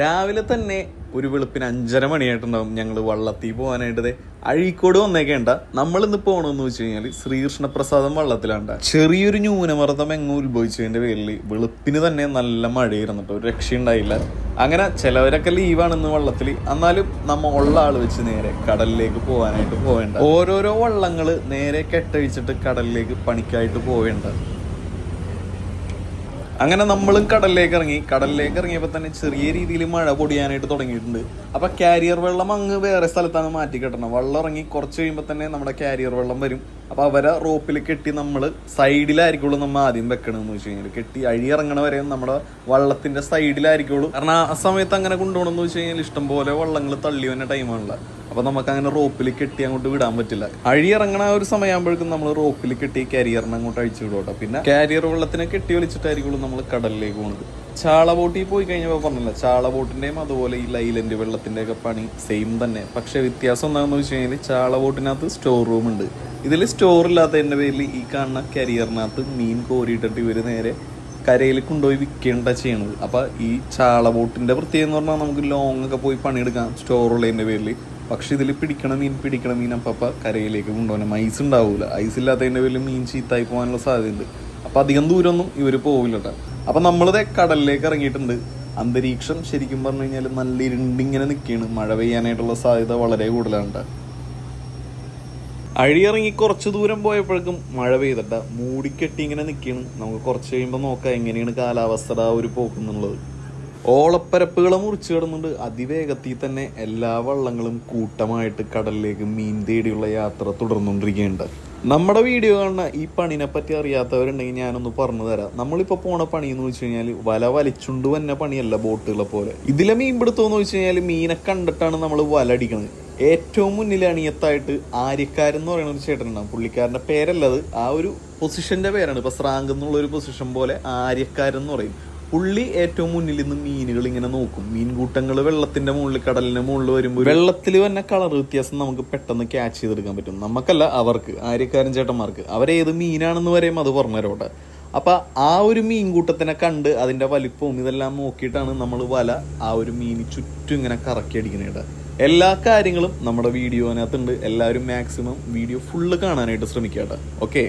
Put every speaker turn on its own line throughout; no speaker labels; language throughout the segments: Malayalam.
രാവിലെ തന്നെ ഒരു വെളുപ്പിന് അഞ്ചര മണിയായിട്ടുണ്ടാവും ഞങ്ങൾ വള്ളത്തിൽ പോകാനായിട്ട് അഴീക്കോട് വന്നേക്കേണ്ട. നമ്മൾ ഇന്ന് പോകണമെന്ന് വെച്ച് കഴിഞ്ഞാൽ ശ്രീകൃഷ്ണ പ്രസാദം വള്ളത്തിലാണ്ട. ചെറിയൊരു ന്യൂനമർദ്ദം എങ്ങും ഉത്ഭവിച്ചതിന്റെ പേരിൽ വെളുപ്പിന് തന്നെ നല്ല മഴയായിരുന്നു കേട്ടോ ഒരു രക്ഷയുണ്ടായില്ല. അങ്ങനെ ചിലവരൊക്കെ ലീവാണെന്ന് വള്ളത്തിൽ എന്നാലും നമ്മ ഉള്ള ആൾ വെച്ച് നേരെ കടലിലേക്ക് പോകാനായിട്ട് പോവേണ്ട. ഓരോരോ വള്ളങ്ങൾ നേരെ കെട്ടഴിച്ചിട്ട് കടലിലേക്ക് പണിക്കായിട്ട് പോവേണ്ട. അങ്ങനെ നമ്മളും കടലിലേക്ക് ഇറങ്ങി. കടലിലേക്ക് ഇറങ്ങിയപ്പോൾ തന്നെ ചെറിയ രീതിയിൽ മഴ പൊടിയാനായിട്ട് തുടങ്ങിയിട്ടുണ്ട്. അപ്പോൾ കാരിയർ വെള്ളം അങ്ങ് വേറെ സ്ഥലത്താണ് മാറ്റി കെട്ടണം. വെള്ളം ഇറങ്ങി കുറച്ച് കഴിയുമ്പോൾ തന്നെ നമ്മുടെ കാരിയർ വെള്ളം വരും. അപ്പോൾ അവരെ റോപ്പിൽ കെട്ടി നമ്മൾ സൈഡിലായിരിക്കുള്ളൂ നമ്മൾ ആദ്യം വെക്കണമെന്ന് വെച്ച് കഴിഞ്ഞാൽ കെട്ടി ഇറങ്ങണ വരെ നമ്മുടെ വള്ളത്തിന്റെ സൈഡിലായിരിക്കുള്ളൂ കാരണം ആ സമയത്ത് അങ്ങനെ കൊണ്ടുപോകണമെന്ന് വെച്ച് കഴിഞ്ഞാൽ ഇഷ്ടംപോലെ വള്ളങ്ങൾ തള്ളി വന്ന ടൈമാണല്ലോ അപ്പൊ നമുക്ക് അങ്ങനെ റോപ്പിൽ കെട്ടി അങ്ങോട്ട് വിടാൻ പറ്റില്ല. അഴി ഇറങ്ങണ ഒരു സമയമാകുമ്പോഴേക്കും നമ്മൾ റോപ്പിൽ കെട്ടി കാരിയറിനെ അങ്ങോട്ട് അഴിച്ചു വിടോട്ടെ പിന്നെ കാരിയർ വെള്ളത്തിനെ കെട്ടി വലിച്ചിട്ടായിരിക്കും നമ്മൾ കടലിലേക്ക് പോകുന്നത് ചാള ബോട്ടിൽ പോയി കഴിഞ്ഞപ്പോൾ പറഞ്ഞില്ല ചാള ബോട്ടിന്റെയും അതുപോലെ ഈ ലൈലൻഡ് വെള്ളത്തിന്റെ ഒക്കെ പണി സെയിം തന്നെ. പക്ഷെ വ്യത്യാസം എന്താണെന്ന് വെച്ച് കഴിഞ്ഞാൽ ചാള ബോട്ടിനകത്ത് സ്റ്റോർ റൂം ഉണ്ട്. ഇതിൽ സ്റ്റോർ ഇല്ലാത്തതിന്റെ പേരിൽ ഈ കാണുന്ന കരിയറിനകത്ത് മീൻ കോരിയിട്ടിട്ട് ഇവർ നേരെ കരയിൽ കൊണ്ടുപോയി വിൽക്കേണ്ട ചെയ്യണത്. അപ്പോൾ ഈ ചാള ബോട്ടിന്റെ പ്രത്യേകം എന്ന് പറഞ്ഞാൽ നമുക്ക് ലോങ് ഒക്കെ പോയി പണിയെടുക്കാം സ്റ്റോർ ഉള്ളതിന്റെ പേരിൽ പക്ഷെ ഇതിൽ പിടിക്കണ മീൻ പിടിക്കണ മീൻ അപ്പ കരയിലേക്ക് കൊണ്ടുപോകണം ഐസ് ഉണ്ടാവില്ല ഐസ് ഇല്ലാത്തതിന്റെ പേരിൽ മീൻ ചീത്തായി പോകാനുള്ള സാധ്യതയുണ്ട്. അപ്പം അധികം ദൂരമൊന്നും ഇവർ പോവില്ല കേട്ടോ. അപ്പം നമ്മളിത് കടലിലേക്ക് ഇറങ്ങിയിട്ടുണ്ട്. അന്തരീക്ഷം ശരിക്കും പറഞ്ഞു കഴിഞ്ഞാൽ നല്ല ഇരുണ്ടിങ്ങനെ നിൽക്കുകയാണ് മഴ പെയ്യാനായിട്ടുള്ള സാധ്യത വളരെ കൂടുതലാണ് കേട്ടോ. അഴിയിറങ്ങി കുറച്ച് ദൂരം പോയപ്പോഴേക്കും മഴ പെയ്തിട്ട മൂടിക്കെട്ടി ഇങ്ങനെ നിൽക്കുകയാണ് നമുക്ക് കുറച്ച് കഴിയുമ്പോൾ നോക്കാം എങ്ങനെയാണ് കാലാവസ്ഥ ആ ഒരു പോക്കുന്നുള്ളത് ഓളപ്പരപ്പുകളെ മുറിച്ചു കിടന്നുണ്ട് അതിവേഗത്തിൽ തന്നെ എല്ലാ വള്ളങ്ങളും കൂട്ടമായിട്ട് കടലിലേക്ക് മീൻ തേടിയുള്ള യാത്ര തുടർന്നുകൊണ്ടിരിക്കുകയുണ്ട്. നമ്മുടെ വീഡിയോ കാണുന്ന ഈ പണിനെ പറ്റി അറിയാത്തവരുണ്ടെങ്കിൽ ഞാനൊന്ന് പറഞ്ഞു തരാം. നമ്മളിപ്പോ പോണ പണി എന്ന് വെച്ച് കഴിഞ്ഞാൽ വല വലിച്ചുണ്ട് വന്ന പണിയല്ല ബോട്ടുകളെ പോലെ. ഇതിലെ മീൻ പിടുത്തമെന്ന് വെച്ച് കഴിഞ്ഞാൽ മീനെ കണ്ടിട്ടാണ് നമ്മൾ വല അടിക്കുന്നത് ഏറ്റവും മുന്നിൽ അണിയത്തായിട്ട് ആര്യക്കാരൻ എന്ന് പറയുന്ന ഒരു ചേട്ടനുണ്ടാവും പുള്ളിക്കാരന്റെ പേരല്ലത് ആ ഒരു പൊസിഷന്റെ പേരാണ്. ഇപ്പൊ സ്രാങ്ക് എന്നുള്ള ഒരു പൊസിഷൻ പോലെ ആര്യക്കാരൻ എന്ന് പറയും. പുള്ളി ഏറ്റവും മുന്നിൽ നിന്ന് മീനുകൾ ഇങ്ങനെ നോക്കും. മീൻകൂട്ടങ്ങൾ വെള്ളത്തിന്റെ മുകളിൽ കടലിന്റെ മുകളിൽ വരുമ്പോൾ വെള്ളത്തിൽ തന്നെ കളർ വ്യത്യാസം നമുക്ക് പെട്ടെന്ന് ക്യാച്ച് ചെയ്തെടുക്കാൻ പറ്റും. നമുക്കല്ല അവർക്ക് ആര്യക്കാരൻ ചേട്ടന്മാർക്ക്. അവരേത് മീനാണെന്ന് വരെയും അത് പറഞ്ഞുതരോട്ടെ അപ്പൊ ആ ഒരു മീൻകൂട്ടത്തിനെ കണ്ട് അതിന്റെ വലിപ്പവും ഇതെല്ലാം നോക്കിയിട്ടാണ് നമ്മൾ വല ആ ഒരു മീന് ചുറ്റും ഇങ്ങനെ കറക്കി അടിക്കുന്നത് എല്ലാ കാര്യങ്ങളും നമ്മുടെ വീഡിയോ അതിനകത്തുണ്ട് എല്ലാവരും മാക്സിമം വീഡിയോ ഫുള്ള് കാണാനായിട്ട് ശ്രമിക്കുക ഓക്കെ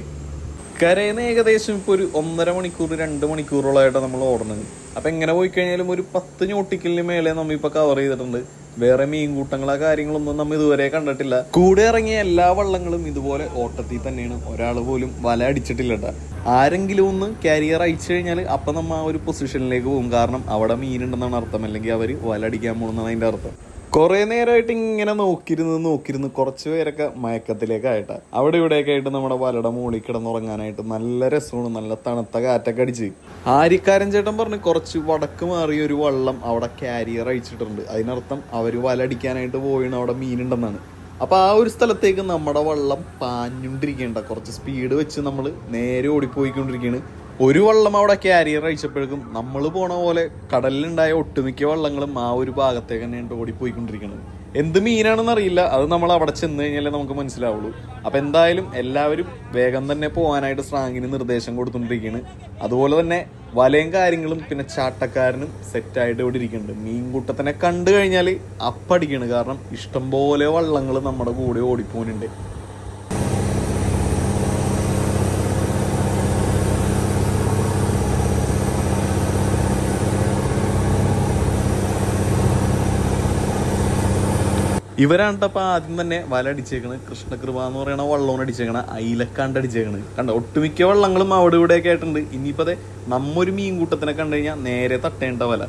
കരയുന്ന ഏകദേശം ഇപ്പോൾ ഒരു ഒന്നര മണിക്കൂർ രണ്ട് മണിക്കൂറോളമായിട്ട് നമ്മൾ ഓടുന്നത്. അപ്പം എങ്ങനെ പോയി കഴിഞ്ഞാലും ഒരു പത്ത് ഞോട്ടിക്കലിന് മേലെ നമ്മൾ ഇപ്പോൾ കവർ ചെയ്തിട്ടുണ്ട്. വേറെ മീൻകൂട്ടങ്ങളോ കാര്യങ്ങളൊന്നും നമ്മൾ ഇതുവരെ കണ്ടിട്ടില്ല. കൂടെ ഇറങ്ങിയ എല്ലാ വള്ളങ്ങളും ഇതുപോലെ ഓട്ടത്തിൽ തന്നെയാണ്. ഒരാൾ പോലും വല അടിച്ചിട്ടില്ല കേട്ടോ ആരെങ്കിലും ഒന്ന് കാരിയർ അയച്ചു കഴിഞ്ഞാൽ അപ്പം നമ്മൾ ആ ഒരു പൊസിഷനിലേക്ക് പോകും കാരണം അവിടെ മീനുണ്ടെന്നാണ് അർത്ഥം. അല്ലെങ്കിൽ അവർ വല അടിക്കാൻ പോകുന്നതാണ് അതിന്റെ അർത്ഥം. കുറെ നേരമായിട്ട് ഇങ്ങനെ നോക്കിയിരുന്ന് നോക്കിയിരുന്ന് കുറച്ച് പേരൊക്കെ മയക്കത്തിലേക്കായിട്ട്. അവിടെ ഇവിടെയൊക്കെ ആയിട്ട് നമ്മുടെ വലയുടെ മുകളിൽ കിടന്നുറങ്ങാനായിട്ട് നല്ല രസമാണ്. നല്ല തണുത്ത കാറ്റൊക്കെ അടിച്ച്. ആരിക്കാരൻ ചേട്ടൻ പറഞ്ഞ് കുറച്ച് വടക്ക് മാറിയ ഒരു വള്ളം അവിടെ കാരിയർ അയച്ചിട്ടുണ്ട് അതിനർത്ഥം അവർ വല അടിക്കാനായിട്ട് പോയിണ് അവിടെ മീനുണ്ടെന്നാണ്. അപ്പോൾ ആ ഒരു സ്ഥലത്തേക്ക് നമ്മുടെ വള്ളം പാഞ്ഞുകൊണ്ടിരിക്കേണ്ട കുറച്ച് സ്പീഡ് വെച്ച് നമ്മൾ നേരെ ഓടിപ്പോയിക്കൊണ്ടിരിക്കുകയാണ്. ഒരു വള്ളം അവിടെ കാരിയർ അഴിച്ചപ്പോഴേക്കും നമ്മൾ പോണ പോലെ കടലിലുണ്ടായ ഒട്ടുമിക്ക വള്ളങ്ങളും ആ ഒരു ഭാഗത്തേക്ക് തന്നെയാണ് ഓടിപ്പോയിക്കൊണ്ടിരിക്കുന്നത് എന്ത് മീനാണെന്ന് അറിയില്ല. അത് നമ്മൾ അവിടെ ചെന്ന് കഴിഞ്ഞാലേ നമുക്ക് മനസ്സിലാവുള്ളൂ. അപ്പം എന്തായാലും എല്ലാവരും വേഗം തന്നെ പോകാനായിട്ട് സ്രാങ്കിന് നിർദ്ദേശം കൊടുത്തുകൊണ്ടിരിക്കുകയാണ് അതുപോലെ തന്നെ വലയും കാര്യങ്ങളും പിന്നെ ചാട്ടക്കാരനും സെറ്റായിട്ട് ഇവിടെ ഇരിക്കുന്നുണ്ട്. മീൻകൂട്ടത്തിനെ കണ്ടു കഴിഞ്ഞാൽ അപ്പടിക്കാണ്. കാരണം ഇഷ്ടംപോലെ വള്ളങ്ങൾ നമ്മുടെ കൂടെ ഓടിപ്പോകുന്നുണ്ട്. ഇവരാണ്ടപ്പോ ആദ്യം തന്നെ വല അടിച്ചേക്കണ് കൃഷ്ണകൃപ എന്ന് പറയുന്ന വള്ളമാണ് അടിച്ചേക്കണ അയിലക്കാണ്ട് അടിച്ചേക്കണ് കണ്ട? ഒട്ടുമിക്ക വള്ളങ്ങളും അവിടെ ഇവിടെയൊക്കെ ആയിട്ടുണ്ട്. ഇനിയിപ്പതെ നമ്മൊരു മീൻകൂട്ടത്തിനെ കണ്ടു കഴിഞ്ഞാൽ നേരെ തട്ടേണ്ട വല.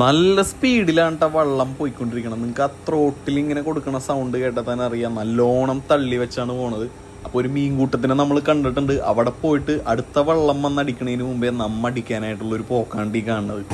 നല്ല സ്പീഡിലാണ് ട്ടാ വള്ളം പോയിക്കൊണ്ടിരിക്കണം നിങ്ങൾക്ക് ആ ത്രോട്ടിൽ ഇങ്ങനെ കൊടുക്കണ സൗണ്ട് കേട്ടാൽ തന്നെ അറിയാം. നല്ലോണം തള്ളി വെച്ചാണ് പോണത്. അപ്പൊ ഒരു മീൻകൂട്ടത്തിനെ നമ്മൾ കണ്ടിട്ടുണ്ട്. അവിടെ പോയിട്ട് അടുത്ത വള്ളം വന്നടിക്കണതിന് മുമ്പേ നമ്മ അടിക്കാനായിട്ടുള്ള ഒരു പോക്കാണ്ടി കാണുന്നത്.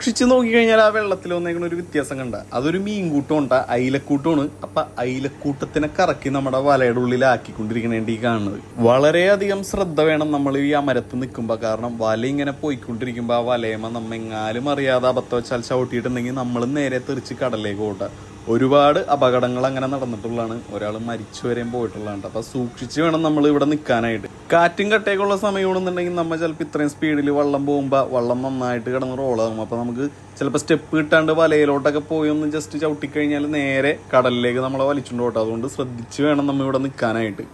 സൂക്ഷിച്ച് നോക്കിക്കഴിഞ്ഞാൽ ആ വെള്ളത്തിൽ വന്നേക്കുന്ന ഒരു വ്യത്യാസം കണ്ട. അതൊരു മീൻകൂട്ടം ഉണ്ടാ അയിലക്കൂട്ടമാണ്. അപ്പൊ അയിലക്കൂട്ടത്തിനെ കറക്കി നമ്മുടെ വലയുടെ ഉള്ളിലാക്കിക്കൊണ്ടിരിക്കണേണ്ടി കാണുന്നത്. വളരെയധികം ശ്രദ്ധ വേണം നമ്മൾ ഈ അമരത്ത് നിൽക്കുമ്പോൾ കാരണം വല ഇങ്ങനെ പോയിക്കൊണ്ടിരിക്കുമ്പോൾ ആ വലയമ നമ്മെങ്ങാലും അറിയാതെ അബദ്ധം വെച്ചാൽ ചവിട്ടിയിട്ടുണ്ടെങ്കിൽ നമ്മൾ നേരെ തെറിച്ച് കടലിലേക്ക് പോട്ടെ. ഒരുപാട് അപകടങ്ങൾ അങ്ങനെ നടന്നിട്ടുള്ളതാണ്. ഒരാൾ മരിച്ചു വരെയും പോയിട്ടുള്ളതാണ്. അപ്പൊ സൂക്ഷിച്ച് വേണം നമ്മൾ ഇവിടെ നിൽക്കാനായിട്ട്. കാറ്റും കട്ടയൊക്കെ സമയമാണെന്നുണ്ടെങ്കിൽ നമ്മൾ ചിലപ്പോൾ ഇത്രയും സ്പീഡിൽ വള്ളം പോകുമ്പോൾ വള്ളം നന്നായിട്ട് കിടന്ന് റോളാകും അപ്പോൾ നമുക്ക് ചിലപ്പോൾ സ്റ്റെപ്പ് കിട്ടാണ്ട് വലയിലോട്ടൊക്കെ പോയി ഒന്ന് ജസ്റ്റ് ചവിട്ടിക്കഴിഞ്ഞാൽ നേരെ കടലിലേക്ക് നമ്മളെ വലിച്ചുകൊണ്ട് അതുകൊണ്ട് ശ്രദ്ധിച്ച് വേണം നമ്മൾ ഇവിടെ നിൽക്കാനായിട്ട്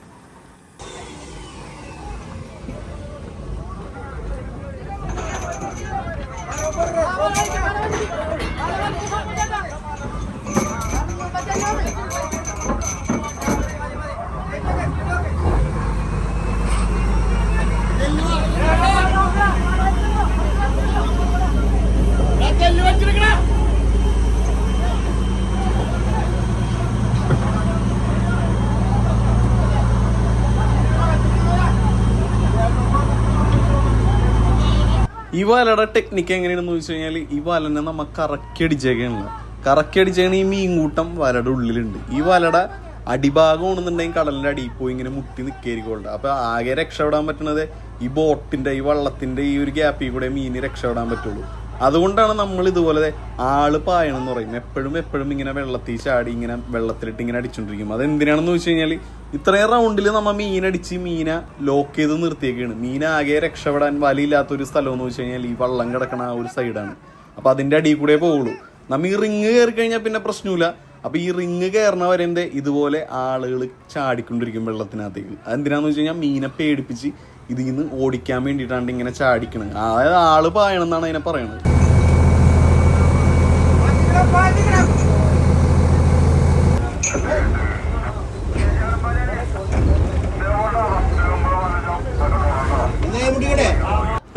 ഈ വലയുടെ ടെക്നിക്ക് എങ്ങനെയാണെന്ന് ചോദിച്ചു കഴിഞ്ഞാൽ ഈ വലനെ നമ്മ കറക്കി അടിച്ചേക്കാണല്ലോ കറക്കി അടിച്ചേക്കണ ഈ മീൻകൂട്ടം വലയുടെ ഉള്ളിലുണ്ട്. ഈ വലയുടെ അടിഭാഗം ഉണ്ടെന്നുണ്ടെങ്കിൽ കടലിന്റെ അടിയിൽ പോയി ഇങ്ങനെ മുട്ടി നിൽക്കായിരിക്കും അപ്പൊ ആകെ രക്ഷപ്പെടാൻ പറ്റുന്നത് ഈ ബോട്ടിന്റെ ഈ വള്ളത്തിന്റെ ഈ ഒരു ഗ്യാപ്പിൽ കൂടെ മീന് രക്ഷപ്പെടാൻ പറ്റുള്ളൂ. അതുകൊണ്ടാണ് നമ്മൾ ഇതുപോലെ ആൾ പായണം എന്ന് പറയും. എപ്പോഴും എപ്പോഴും ഇങ്ങനെ വെള്ളത്തിൽ ചാടി ഇങ്ങനെ വെള്ളത്തിലിട്ട് ഇങ്ങനെ അടിച്ചോണ്ടിരിക്കും. അത് എന്തിനാണെന്ന് വെച്ച് കഴിഞ്ഞാൽ ഇത്രയും റൗണ്ടിൽ നമ്മ മീനടിച്ച് മീന ലോക്ക് ചെയ്ത് നിർത്തിയേക്കാണ്. മീൻ ആകെ രക്ഷപ്പെടാൻ വലിയില്ലാത്ത ഒരു സ്ഥലം എന്ന് വെച്ച് കഴിഞ്ഞാൽ ഈ വള്ളം കിടക്കണ ആ ഒരു സൈഡാണ് അപ്പൊ അതിന്റെ അടിയിൽ കൂടെ പോവുള്ളൂ. നമ്മ ഈ റിങ് കയറി കഴിഞ്ഞാൽ പിന്നെ പ്രശ്നമില്ല. അപ്പൊ ഈ റിങ് കയറണ വരെ എന്തേ ഇതുപോലെ ആളുകൾ ചാടിക്കൊണ്ടിരിക്കും വെള്ളത്തിനകത്തേക്ക്. അതെന്തിനാന്ന് വെച്ച് കഴിഞ്ഞാൽ മീനെ പേടിപ്പിച്ച് ഇതിൽ നിന്ന് ഓടിക്കാൻ വേണ്ടിയിട്ടാണ് ഇങ്ങനെ ചാടിക്കണത് അതായത് ആൾ പായണം എന്നാണ് അതിനെ പറയണത്.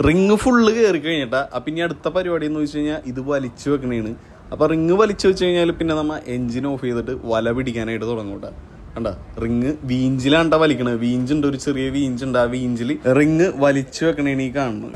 റിങ് ഫുള്ള് കയറി കഴിഞ്ഞിട്ടാ. അപ്പൊ ഇനി അടുത്ത പരിപാടി എന്ന് വെച്ച് കഴിഞ്ഞാൽ ഇത് വലിച്ചു വെക്കണേണ്. അപ്പൊ റിങ് വലിച്ചു വെച്ച് കഴിഞ്ഞാൽ പിന്നെ നമ്മ എഞ്ചിൻ ഓഫ് ചെയ്തിട്ട് വല പിടിക്കാനായിട്ട് തുടങ്ങൂട്ടാ കണ്ട? റിങ് വീഞ്ചിലാണ്ട വലിക്കണത്. വീഞ്ചുണ്ട് ഒരു ചെറിയ വീഞ്ചുണ്ട്. ആ വീഞ്ചിൽ റിങ് വലിച്ചു വെക്കണേണ് ഈ കാണുന്നത്.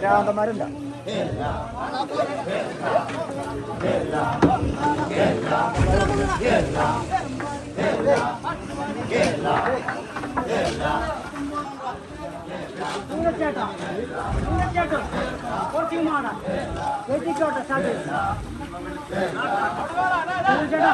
ഭ്രാന്തന്മാരുണ്ട
ചേട്ടാ ചേട്ടാ കുറച്ച് മാടാ എത്തിക്കോട്ടെ സ്റ്റാർട്ട് ചേട്ടാ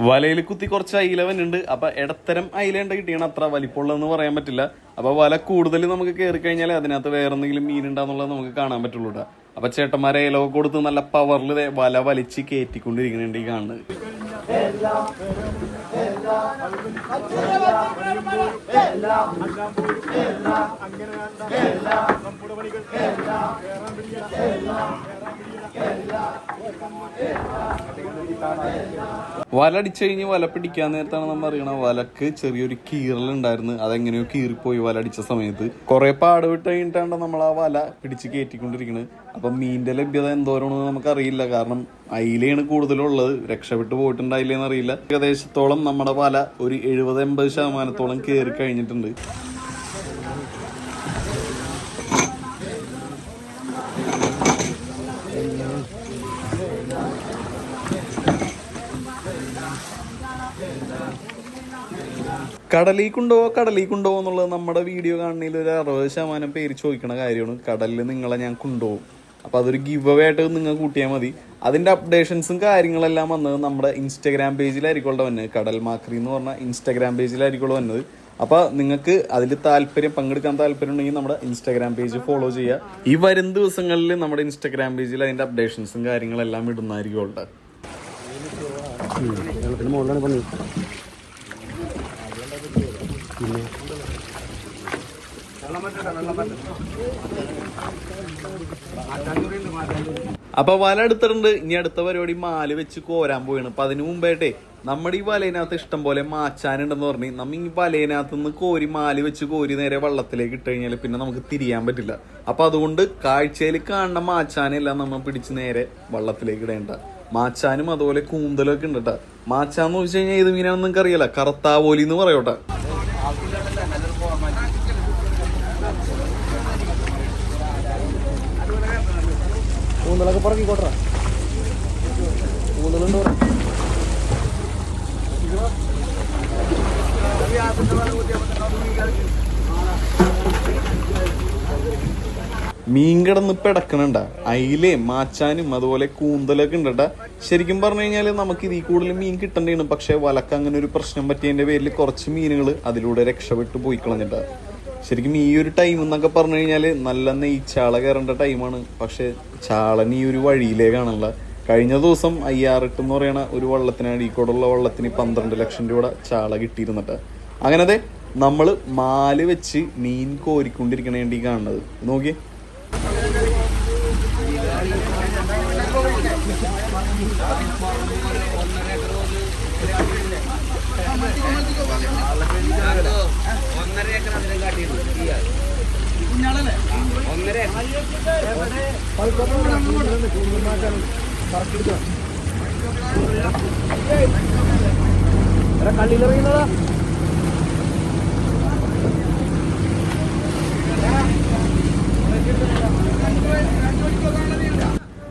വലയിൽ കുത്തി കുറച്ച് അയിലവൻ ഉണ്ട് അപ്പൊ ഇടത്തരം അയിലേണ്ട കിട്ടിയാണ് അത്ര വലിപ്പമുള്ളതെന്ന് പറയാൻ പറ്റില്ല അപ്പൊ വല കൂടുതൽ നമുക്ക് കയറി കഴിഞ്ഞാൽ അതിനകത്ത് വേറെ എന്തെങ്കിലും മീനുണ്ടാന്നുള്ളത് നമുക്ക് കാണാൻ പറ്റുള്ളൂ കേട്ടോ അപ്പൊ ചേട്ടന്മാരെ ഇലവൊക്കെ കൊടുത്ത് നല്ല പവറിൽ വല വലിച്ച് കയറ്റിക്കൊണ്ടിരിക്കുന്നുണ്ട് ഈ കാണുന്നത് വല അടിച്ചു കഴിഞ്ഞ് വല പിടിക്കാൻ നേരത്താണ് നമ്മൾ അറിയണ വലക്ക് ചെറിയൊരു കീറലുണ്ടായിരുന്നു. അതെങ്ങനെയോ കീറിപ്പോയി വല അടിച്ച സമയത്ത്. കുറെ പാട് വിട്ട് കഴിഞ്ഞിട്ടാണ് നമ്മൾ ആ വല പിടിച്ച് കയറ്റിക്കൊണ്ടിരിക്കുന്നത് അപ്പൊ മീനിന്റെ ലഭ്യത എന്തോരമാണെന്ന് നമുക്കറിയില്ല. കാരണം അയിലയാണ് കൂടുതലുള്ളത്. രക്ഷപ്പെട്ടു പോയിട്ടുണ്ടായില്ലെന്നറിയില്ല ഏകദേശത്തോളം നമ്മുടെ വല ഒരു എഴുപത് എൺപത് ശതമാനത്തോളം കയറി കഴിഞ്ഞിട്ടുണ്ട്. കടലിക്കുണ്ടോ കടലിൽ കൊണ്ടുപോകോ എന്നുള്ളത് നമ്മുടെ വീഡിയോ കാണുന്നതിൽ ഒരു അറുപത് ശതമാനം പേര് ചോദിക്കണ കാര്യമാണ്. കടലിൽ നിങ്ങളെ ഞാൻ കൊണ്ടുപോകും. അപ്പോൾ അതൊരു ഗിവ് അവേ ആയിട്ട് നിങ്ങൾ കൂട്ടിയാൽ മതി. അതിന്റെ അപ്ഡേഷൻസും കാര്യങ്ങളെല്ലാം വന്നത് നമ്മുടെ ഇൻസ്റ്റാഗ്രാം പേജിലായിരിക്കുള്ള വന്നത്. കടൽ മാക്രി എന്ന് പറഞ്ഞ ഇൻസ്റ്റാഗ്രാം പേജിലായിരിക്കുള്ള വന്നത്. അപ്പോൾ നിങ്ങൾക്ക് അതിൽ താല്പര്യം പങ്കെടുക്കാൻ താല്പര്യം ഉണ്ടെങ്കിൽ നമ്മുടെ ഇൻസ്റ്റാഗ്രാം പേജ് ഫോളോ ചെയ്യുക. ഈ വരും ദിവസങ്ങളിൽ നമ്മുടെ ഇൻസ്റ്റാഗ്രാം പേജിൽ അതിന്റെ അപ്ഡേഷൻസും കാര്യങ്ങളെല്ലാം ഇടുന്നതായിരിക്കും ഉള്ളത്
പണി
അപ്പൊ വല എടുത്തിട്ടുണ്ട്. ഇനി അടുത്ത പരിപാടി മാൽ വെച്ച് കോരാൻ പോയാണ് അപ്പൊ അതിനു മുമ്പായിട്ടേ നമ്മുടെ ഈ വലയിനകത്ത് ഇഷ്ടം പോലെ മാച്ചാനുണ്ടെന്ന് പറഞ്ഞ് നമ്മ ഈ വലയിനകത്ത് നിന്ന് കോരി മാൽ വെച്ച് കോരി നേരെ വള്ളത്തിലേക്ക് ഇട്ട് കഴിഞ്ഞാൽ പിന്നെ നമുക്ക് തിരിയാൻ പറ്റില്ല. അപ്പൊ അതുകൊണ്ട് കാഴ്ചയിൽ കാണുന്ന മാച്ചാനെല്ലാം നമ്മൾ പിടിച്ച് നേരെ വള്ളത്തിലേക്ക് ഇടേണ്ട. മാച്ചാനും അതുപോലെ കൂന്തലും ഒക്കെ ഉണ്ട് കേട്ടോ മാച്ചാന്ന് ചോദിച്ചു കഴിഞ്ഞാൽ ഏത് മീനാണെന്ന് നിങ്ങൾക്ക് അറിയില്ല കറുത്താവോലി എന്ന് പറയോട്ടെ
കൂന്തലൊക്കെ പറക്കി കോട്ടറ കൂന്തലുണ്ട് പറ
മീൻ കിടന്ന് പിടക്കണണ്ട അയിലയും മാച്ചാനും അതുപോലെ കൂന്തലൊക്കെ ഉണ്ടട്ട. ശരിക്കും പറഞ്ഞു കഴിഞ്ഞാൽ നമുക്ക് ഇതിൽ കൂടുതൽ മീൻ കിട്ടേണ്ടതാണ് പക്ഷെ വലക്ക അങ്ങനെ ഒരു പ്രശ്നം പറ്റിയതിന്റെ പേരിൽ കുറച്ച് മീനുകൾ അതിലൂടെ രക്ഷപ്പെട്ടു പോയി ശരിക്കും ഈ ഒരു ടൈം എന്നൊക്കെ പറഞ്ഞു കഴിഞ്ഞാൽ നല്ല നെയ്ച്ചാള കയറേണ്ട ടൈമാണ് പക്ഷെ ചാളൻ ഈ ഒരു വഴിയിലേക്കാണല്ല കഴിഞ്ഞ ദിവസം അയ്യാറെട്ട് എന്ന് പറയുന്ന ഒരു വള്ളത്തിന് ഉള്ള വള്ളത്തിന് പന്ത്രണ്ട് ലക്ഷം രൂപ ചാള കിട്ടിയിരുന്നിട്ട്. അങ്ങനത്തെ നമ്മൾ മാൽ വെച്ച് മീൻ കോരിക്കൊണ്ടിരിക്കണേണ്ടി കാണുന്നത്. നോക്കിയേ.
കള്ളിയിലിറങ്ങുന്നതാ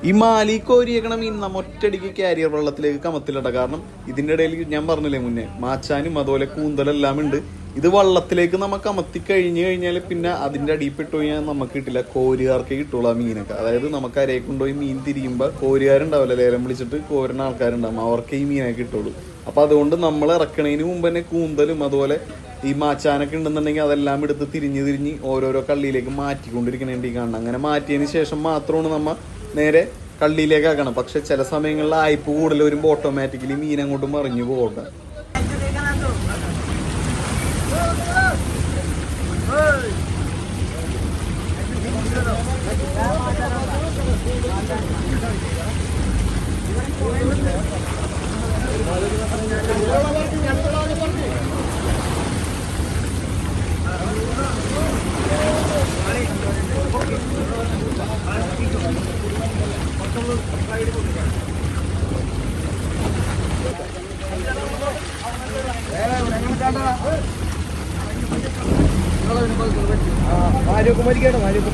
ഈ മാലി കോരിയേക്കണ മീൻ നമ്മ ഒറ്റടിക്ക് കാരിയർ വെള്ളത്തിലേക്ക് കമത്തിലിട്ട കാരണം ഇതിന്റെ ഇടയിൽ ഞാൻ പറഞ്ഞില്ലേ മുന്നേ മാച്ചാനും അതുപോലെ കൂന്തലെല്ലാം ഉണ്ട്. ഇത് വള്ളത്തിലേക്ക് നമുക്ക് കമത്തി കഴിഞ്ഞു കഴിഞ്ഞാൽ പിന്നെ അതിന്റെ അടിയിൽ പെട്ടു കഴിഞ്ഞാൽ നമുക്ക് കിട്ടില്ല. കോരുകാർക്ക് കിട്ടുള്ളൂ മീനൊക്കെ. അതായത് നമുക്ക് അരയെ കൊണ്ടുപോയി മീൻ തിരിയുമ്പോൾ കോരുകാരുണ്ടാവില്ല. ലേലം വിളിച്ചിട്ട് കോരുന്ന ആൾക്കാരുണ്ടാവും. അവർക്ക് ഈ മീനൊക്കെ കിട്ടുള്ളൂ. അപ്പൊ അതുകൊണ്ട് നമ്മൾ ഇറക്കണതിന് മുമ്പ് തന്നെ കൂന്തലും അതുപോലെ ഈ മാച്ചാനൊക്കെ ഉണ്ടെന്നുണ്ടെങ്കിൽ അതെല്ലാം എടുത്ത് തിരിഞ്ഞ് തിരിഞ്ഞ് ഓരോരോ കള്ളിയിലേക്ക് മാറ്റിക്കൊണ്ടിരിക്കണേണ്ടി കാണണം അങ്ങനെ മാറ്റിയതിന് ശേഷം മാത്രമാണ് നമ്മ നേരെ കള്ളിയിലേക്ക് ആക്കണം പക്ഷെ ചില സമയങ്ങളിൽ ആയ്പ് കൂടുതൽ വരുമ്പോൾ ഓട്ടോമാറ്റിക്കലി മീൻ അങ്ങോട്ട് മറിഞ്ഞു പോകണ്ട Hey, we're going to
മാരിയൊക്കെ മരിക്കട്ടെ മാരിയൊക്കെ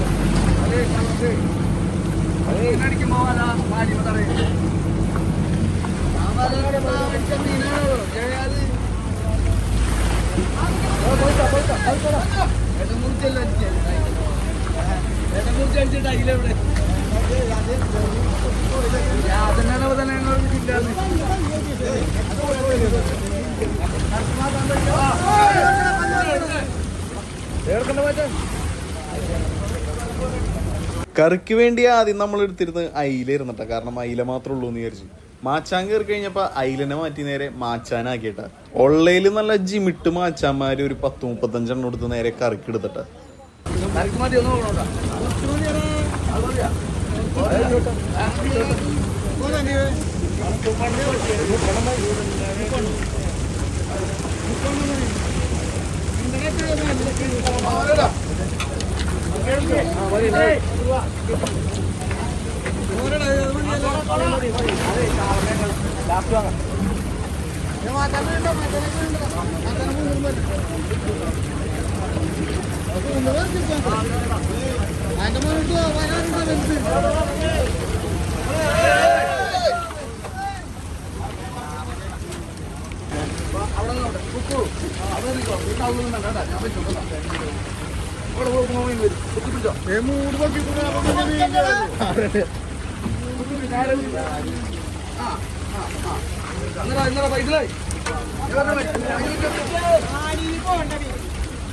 കറിക്ക് വേണ്ടി ആദ്യം നമ്മൾ എടുത്തിരുന്ന് അയില ഇരുന്നിട്ട കാരണം അയില മാത്രമേ ഉള്ളൂ എന്ന് വിചാരിച്ചു. മാച്ചാൻ കയറി കഴിഞ്ഞപ്പോൾ അയിലനെ മാറ്റി നേരെ മാച്ചാനാക്കിയിട്ട. ഒള്ളയിൽ നല്ല ജിമിട്ട് മാച്ചാന്മാര് ഒരു പത്ത് മുപ്പത്തഞ്ചെണ്ണം എടുത്ത് നേരെ കറിക്ക് എടുത്തിട്ട.
അതുപോലെ അതിന്റെ മുന്നിട്ട് വരാനുണ്ടോ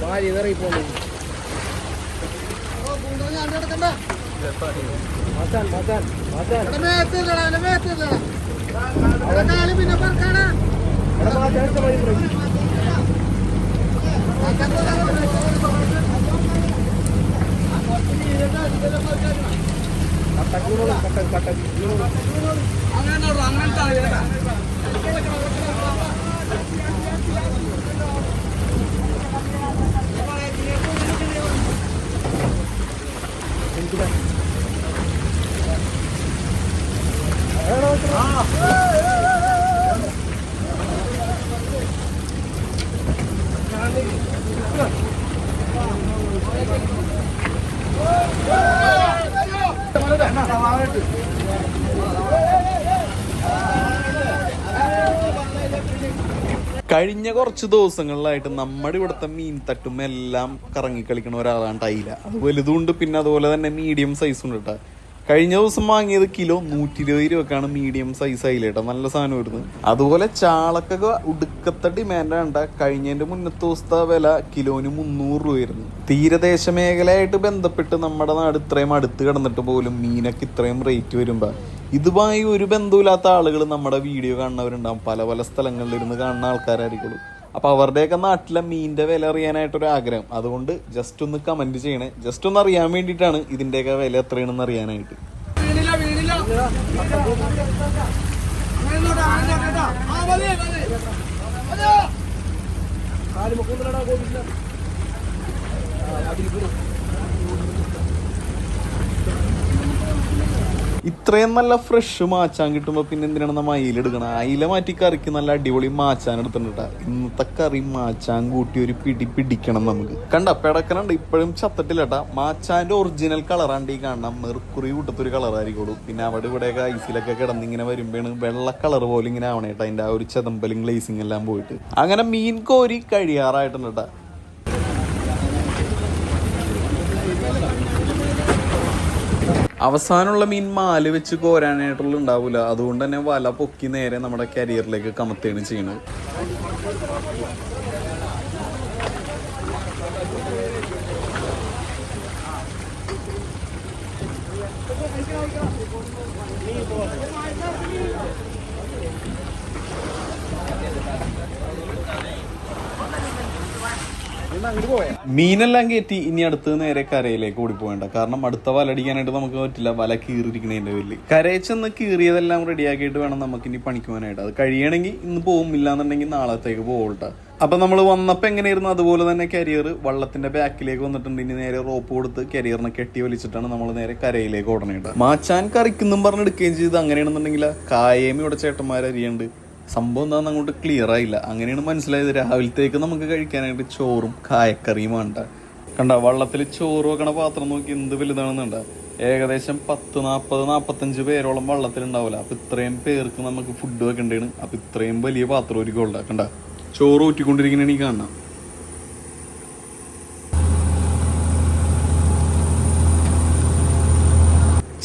ഭാര്യ ഇതറി പോകുന്നു മസാൻ മസാൻ മസാൻ പിന്നെ പറക്കാണ്
കഴിഞ്ഞ കുറച്ച് ദിവസങ്ങളിലായിട്ട് നമ്മുടെ ഇവിടുത്തെ മീൻ തട്ടും എല്ലാം കളിക്കണ ഒരാളാണ് ടൈല. അത് വലുതുണ്ട് പിന്നെ അതുപോലെ തന്നെ മീഡിയം സൈസ് ഉണ്ട് കേട്ടോ കഴിഞ്ഞ ദിവസം വാങ്ങിയത് കിലോ നൂറ്റി ഇരുപത് രൂപക്കാണ് മീഡിയം സൈസ് ആയില്ലേട്ടോ നല്ല സാധനം വരുന്നത് അതുപോലെ ചാളക്കൊക്കെ ഉടുക്കത്തെ ഡിമാൻഡ് കണ്ട കഴിഞ്ഞതിന്റെ മുന്നത്തെ ദിവസത്തെ വില കിലോന് മുന്നൂറ് രൂപയായിരുന്നു. തീരദേശ മേഖലയായിട്ട് ബന്ധപ്പെട്ട് നമ്മുടെ നാട് ഇത്രയും അടുത്ത് കിടന്നിട്ട് പോലും മീനൊക്കെ ഇത്രയും റേറ്റ് വരുമ്പോ ഇതുമായി ഒരു ബന്ധമില്ലാത്ത ആളുകൾ നമ്മുടെ വീഡിയോ കാണുന്നവരുണ്ടാവും. പല പല സ്ഥലങ്ങളിലിരുന്ന് കാണുന്ന ആൾക്കാരായിരിക്കുള്ളൂ. അപ്പൊ അവരുടെയൊക്കെ നാട്ടിലെ മീനിന്റെ വില അറിയാനായിട്ടൊരു ആഗ്രഹം അതുകൊണ്ട് ജസ്റ്റ് ഒന്ന് കമന്റ് ചെയ്യണേ ജസ്റ്റ് ഒന്ന് അറിയാൻ വേണ്ടിയിട്ടാണ് ഇതിന്റെയൊക്കെ വില എത്രയാണെന്ന് അറിയാനായിട്ട്
കാൽ മുക്കുന്നില്ലടാ, പോയിട്ടില്ല.
ഇത്രയും നല്ല ഫ്രഷ് മാച്ചാൻ കിട്ടുമ്പോൾ പിന്നെ എന്തിനാണ് നമ്മൾ അയില എടുക്കണം? അയില മാറ്റി കറിക്ക് നല്ല അടിപൊളി മാച്ചാൻ എടുത്തിട്ടുണ്ട് ഇന്നത്തെ കറി മാച്ചാൻ കൂട്ടി ഒരു പിടി പിടിക്കണം നമുക്ക്. കണ്ട? പെടക്കനുണ്ട് ഇപ്പോഴും ചത്തട്ടില്ലട്ടാ മാച്ചാന്റെ ഒറിജിനൽ കളറാണ്ട് ഈ കാണണം മെർക്കുറി കൂട്ടത്തൊരു കളറായിരിക്കുള്ളൂ പിന്നെ അവിടെ ഇവിടെയൊക്കെ ഐസിലൊക്കെ കിടന്ന് ഇങ്ങനെ വരുമ്പോഴാണ് വെള്ള കളർ പോലെ ഇങ്ങനെ ആവണേട്ടാ അതിന്റെ ആ ഒരു ചെതമ്പലും ഗ്ലേസിംഗ് എല്ലാം പോയിട്ട്. അങ്ങനെ മീൻ കോരി കഴിയാറായിട്ടുണ്ട് ട്ടാ. അവസാനമുള്ള മീൻ മാൽ വെച്ച് കോരാനായിട്ടുള്ള ഉണ്ടാവില്ല അതുകൊണ്ട് തന്നെ വല പൊക്കി നേരെ നമ്മുടെ കരിയറിലേക്ക് കമത്തുകയാണ് ചെയ്യുന്നത്. മീനെല്ലാം കയറ്റി ഇനി അടുത്ത് നേരെ കരയിലേക്ക് ഓടിപ്പോവേണ്ട കാരണം അടുത്ത വല അടിക്കാനായിട്ട് നമുക്ക് പറ്റില്ല. വല കീറിയിരിക്കണതിന്റെ പേരിൽ കരയിൽ ചെന്ന് കീറിയതെല്ലാം റെഡിയാക്കിയിട്ട് വേണം നമുക്ക് ഇനി പണിക്കുവാനായിട്ട്. അത് കഴിയണമെങ്കിൽ ഇന്ന് പോകും ഇല്ലാന്നുണ്ടെങ്കിൽ നാളത്തേക്ക് പോകട്ടെ. അപ്പൊ നമ്മൾ വന്നപ്പോ എങ്ങനെയായിരുന്നു? അതുപോലെ തന്നെ കരിയർ വള്ളത്തിന്റെ ബാക്കിലേക്ക് വന്നിട്ടുണ്ട്. ഇനി നേരെ റോപ്പ് കൊടുത്ത് കരിയറിനെ കെട്ടി വലിച്ചിട്ടാണ് നമ്മൾ നേരെ കരയിലേക്ക് ഓടണേട്ട മാച്ചാൻ കറിക്കുന്നും പറഞ്ഞെടുക്കുകയും ചെയ്ത് അങ്ങനെയാണെന്നുണ്ടെങ്കിൽ കായേമി ഇവിടെ ചേട്ടന്മാരരിയുണ്ട് സംഭവം എന്താണെന്ന് അങ്ങോട്ട് ക്ലിയർ ആയില്ല. അങ്ങനെയാണ് മനസ്സിലായത്. രാവിലത്തേക്ക് നമുക്ക് കഴിക്കാനായിട്ട് ചോറും കായക്കറിയും വേണ്ട. കണ്ട വള്ളത്തിൽ ചോറ് വെക്കണ പാത്രം നോക്കി എന്ത് വലുതാണെന്നുണ്ട? ഏകദേശം പത്ത് നാൽപ്പത് നാൽപ്പത്തഞ്ച് പേരോളം വള്ളത്തിലുണ്ടാവില്ല അപ്പൊ ഇത്രയും പേർക്ക് നമുക്ക് ഫുഡ് വെക്കേണ്ടതാണ്. അപ്പൊ ഇത്രയും വലിയ പാത്രം ഒരു ഗോൾഡ കണ്ട ചോറ് ഊറ്റിക്കൊണ്ടിരിക്കുന്ന ഈ കാണാം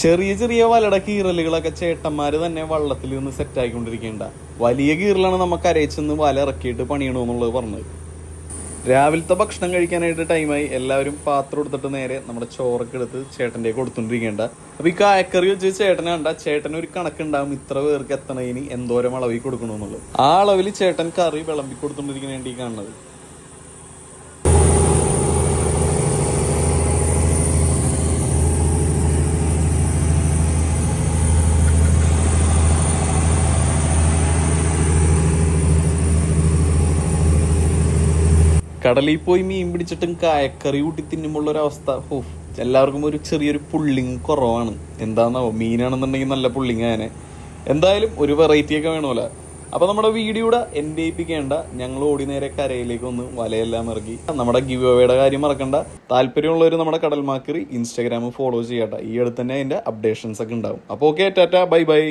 ചെറിയ ചെറിയ വലട കീറലുകളൊക്കെ ചേട്ടന്മാര് തന്നെ വള്ളത്തിൽ നിന്ന് സെറ്റ് ആയിക്കൊണ്ടിരിക്കേണ്ട വലിയ കീറലാണ് നമുക്ക് അരയിച്ചെന്ന് വല ഇറക്കിയിട്ട് പണിയണമെന്നുള്ളത് പറഞ്ഞത്. രാവിലത്തെ ഭക്ഷണം കഴിക്കാനായിട്ട് ടൈമായി എല്ലാവരും പാത്രം എടുത്തിട്ട് നേരെ നമ്മുടെ ചോറൊക്കെ എടുത്ത് ചേട്ടന്റെ കൊടുത്തുകൊണ്ടിരിക്കേണ്ട അപ്പോൾ ഈ കായക്കറി വെച്ച് ചേട്ടനെ കണ്ട ചേട്ടൻ ഒരു കണക്കുണ്ടാവും ഇത്ര പേർക്ക് എത്തണതിന് എന്തോരം അളവിൽ കൊടുക്കണമെന്നുള്ളത്. ആ അളവിൽ ചേട്ടൻ കറി വിളമ്പി കൊടുത്തോണ്ടിരിക്കണേണ്ടി കാണുന്നത്. കടലിൽ പോയി മീൻ പിടിച്ചിട്ടും കായക്കറി കൂട്ടി തിന്നുമ്പോൾ ഒരു അവസ്ഥ. ഓ എല്ലാവർക്കും ഒരു ചെറിയൊരു പുള്ളിങ് കുറവാണ്. എന്താണെന്നോ മീനാണെന്നുണ്ടെങ്കിൽ നല്ല പുള്ളിങ് അങ്ങനെ എന്തായാലും ഒരു വെറൈറ്റി ഒക്കെ വേണമല്ല അപ്പൊ നമ്മുടെ വീഡിയോയുടെ ഏൽപ്പിക്കേണ്ട ഞങ്ങൾ ഓടി നേരെ കരയിലേക്ക് ഒന്ന് വലയെല്ലാം ഇറക്കി. നമ്മുടെ ഗിവ് അവയുടെ കാര്യം മറക്കണ്ട. താല്പര്യമുള്ളവർ നമ്മുടെ കടൽമാക്കറി ഇൻസ്റ്റാഗ്രാം ഫോളോ ചെയ്യട്ടെ. ഈ അടുത്ത് തന്നെ അതിന്റെ അപ്ഡേഷൻസ് ഒക്കെ ഉണ്ടാവും. അപ്പോൾ ഓക്കെ ടാറ്റ ബൈ ബൈ